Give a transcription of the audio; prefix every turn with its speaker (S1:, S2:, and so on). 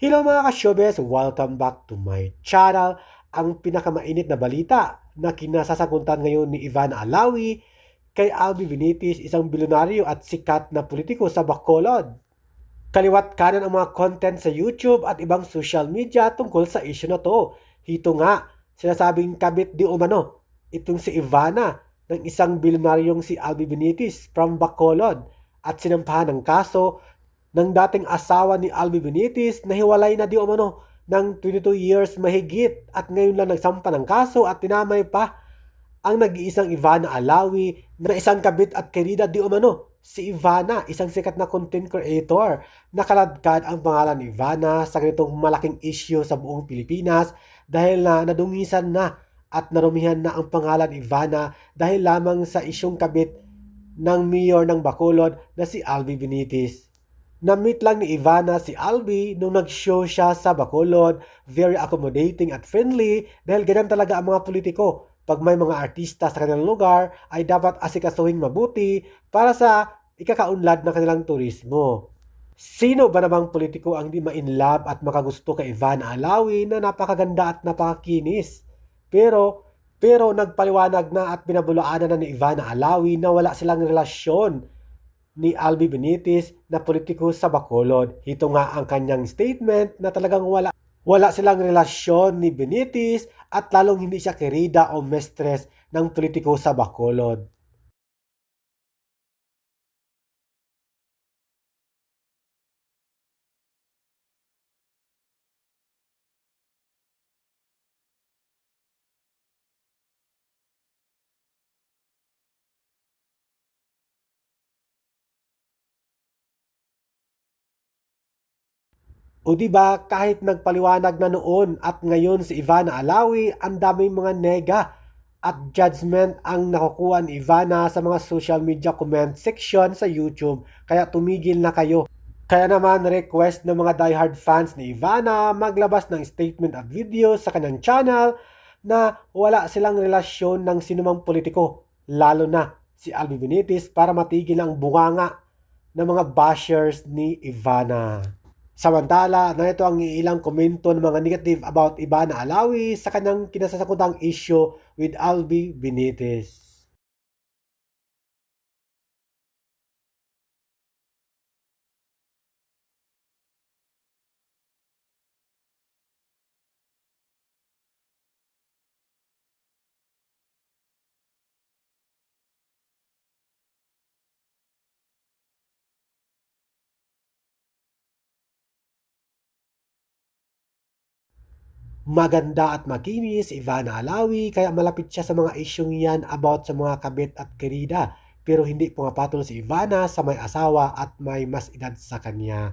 S1: Hello mga ka-showbiz! Welcome back to my channel. Ang pinakamainit na balita na kinasasaguntan ngayon ni Ivan Alawi kay Albi Benitez, isang bilyonaryo at sikat na politiko sa Bacolod. Kaliwat kanan ang mga content sa YouTube at ibang social media tungkol sa issue na to. Hito nga, sinasabing kabit di umano itong si Ivana ng isang bilyonaryong si Albi Benitez from Bacolod at sinampahan ng kaso ng dating asawa ni Albi Benitez na hiwalay na di umano ng 22 years mahigit at ngayon lang nagsampa ng kaso at tinamay pa ang nag-iisang Ivana Alawi na isang kabit at kerida di umano. Si Ivana, isang sikat na content creator. Nakaladkad ang pangalan ni Ivana sa ganitong malaking issue sa buong Pilipinas dahil na nadungisan na at narumihan na ang pangalan Ivana dahil lamang sa isyong kabit ng mayor ng Bacolod na si Albi Benitez. Na-meet lang ni Ivana si Albi nung nag-show siya sa Bacolod, very accommodating at friendly dahil ganyan talaga ang mga politiko. Pag may mga artista sa kanilang lugar, ay dapat asikasuhin mabuti para sa ikakaunlad ng kanilang turismo. Sino ba namang politiko ang di ma-inlove at makagusto kay Ivana Alawi na napakaganda at napakakinis? Pero, pero nagpaliwanag na at binabulaanan na ni Ivana Alawi na wala silang relasyon ni Albi Benitez na politiko sa Bacolod. Ito nga ang kanyang statement na talagang wala wala silang relasyon ni Benitez at lalong hindi siya kerida o mestres ng politiko sa Bacolod. O di ba kahit nagpaliwanag na noon at ngayon si Ivana Alawi, ang daming mga nega at judgment ang nakukuha ni Ivana sa mga social media comment section sa YouTube. Kaya tumigil na kayo. Kaya naman request ng mga diehard fans ni Ivana maglabas ng statement at video sa kanyang channel na wala silang relasyon ng sinumang politiko, lalo na si Albi Benitez para matigil ang bunganga ng mga bashers ni Ivana. Samantala, narito ang ilang komento ng mga negative about Ivana Alawi sa kanyang kinasasakutang issue with Albi Benitez. Maganda at makinis, Ivana Alawi, kaya malapit siya sa mga isyong yan about sa mga kabit at kerida. Pero hindi pumapatol si Ivana sa may asawa at may mas edad sa kanya.